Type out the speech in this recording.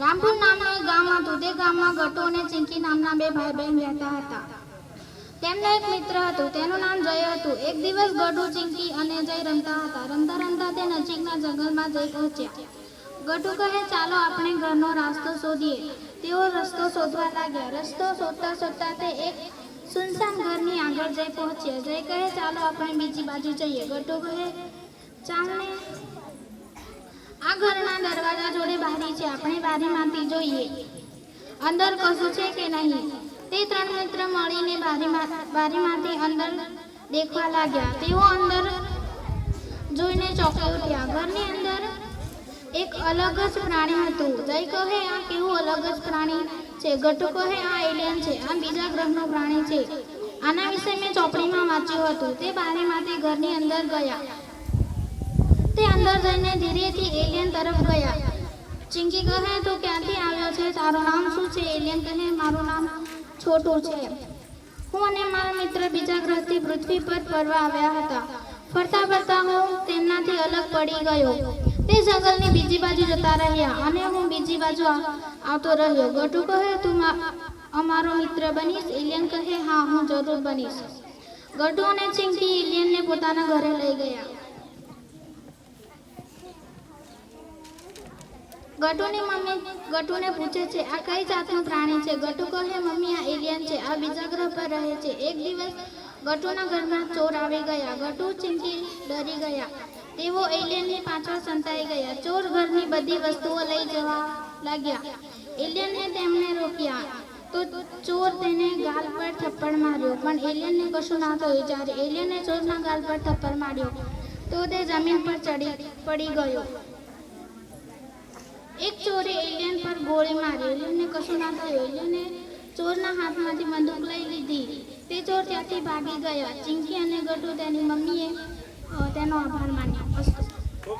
રામપુર નામનું એક ગામ હતું તે ગામમાં ગટુ અને ચિંકી નામના બે ભાઈ બહેન રહેતા હતા. તેમનો એક મિત્ર હતો, તેનું નામ જય હતું. એક દિવસ ગટુ ચિંકી અને જય રમતા હતા. રમતા રમતા તે નજીકના જંગલમાં જઈ પહોંચ્યા. ગટુ કહે, ચાલો, આપણે ઘરનો રસ્તો શોધીએ. તેઓ રસ્તો શોધવા લાગ્યા. રસ્તો શોધતા શોધતા તે એક સુનસાન ઘરની આગળ જઈ પહોંચ્યા. જય કહે, ચાલો, આપણે બીજી બાજુ જઈએ. ગટુ કહે, ચાલને. આ ઘરના દરવાજા જોડે બારી છે. આપણે બારીમાંથી જોઈએ. અંદર કશું છે કે નહીં? તે ત્રણ મિત્ર મળીને બારીમાં બારીમાંથી અંદર દેખવા લાગ્યા. તેઓ અંદર જોઈને ચોંકી ઉઠ્યા. ઘરની અંદર એક અલગ જ પ્રાણી હતું. જય કહે, આ કેવું અલગ જ પ્રાણી છે? ગટુ કહે, આ એલિયન છે. આ બીજા ગ્રહનું પ્રાણી છે. આના વિશે મેં ચોપડીમાં વાંચ્યું હતું. તે બારીમાંથી ઘરની અંદર ગયા. તે અંદર જઈને ધીરેથી તરફ ગયા. ચિંકી કહે, તો ક્યાંથી આવ્યો છે? તારું નામ શું છે? એલિયન કહે, મારું નામ છોટું છે. હું અને મારા મિત્ર બીજા ગ્રહથી પૃથ્વી પર ફરવા આવ્યા હતા. ફરતા ફરતા હું તેમનાથી અલગ પડી ગયો. તે જંગલની બીજી બાજુ જતા રહ્યા અને હું બીજી બાજુ આવતો રહ્યો. ગટુ કહે, તું અમારો મિત્ર બનીશ? એલિયન કહે, હા, હું જરૂર બનીશ. ગટુ અને ચિંકી એલિયનને પોતાના ઘરે લઈ ગયા. ગટુની મમ્મી ગટુને પૂછે છે, આ કઈ જાતનું પ્રાણી છે? ગટુ કહે, મમ્મી, આ એલિયન છે, આ બીજા ગ્રહ પર રહે છે. એક દિવસ ગટુના ઘરમાં ચોર આવી ગયા. ગટુ ચિંકી ડરી ગયા. તેઓ એલિયનની પાછળ સંતાઈ ગયા. ચોર ઘરની બધી વસ્તુઓ લઈ જવા લાગ્યા. એલિયનને તેમને રોક્યા. તો ચોર તેને ગાલ પર થપ્પડ માર્યો, પણ એલિયનને કશું ના થયું. જ્યારે એલિયને ચોરના ગાલ પર થપ્પડ માર્યો, તો તે જમીન પર ચડી પડી ગયો. એક ચોરે એલિયન પર ગોળી મારી. એલિયનને કશું ના થયું. એલિયને ચોરના હાથમાંથી બંદૂક લઈ લીધી. તે ચોર ત્યાંથી ભાગી ગયા. ચિંકી અને ગટુ તેની મમ્મીએ તેનો આભાર માન્યો.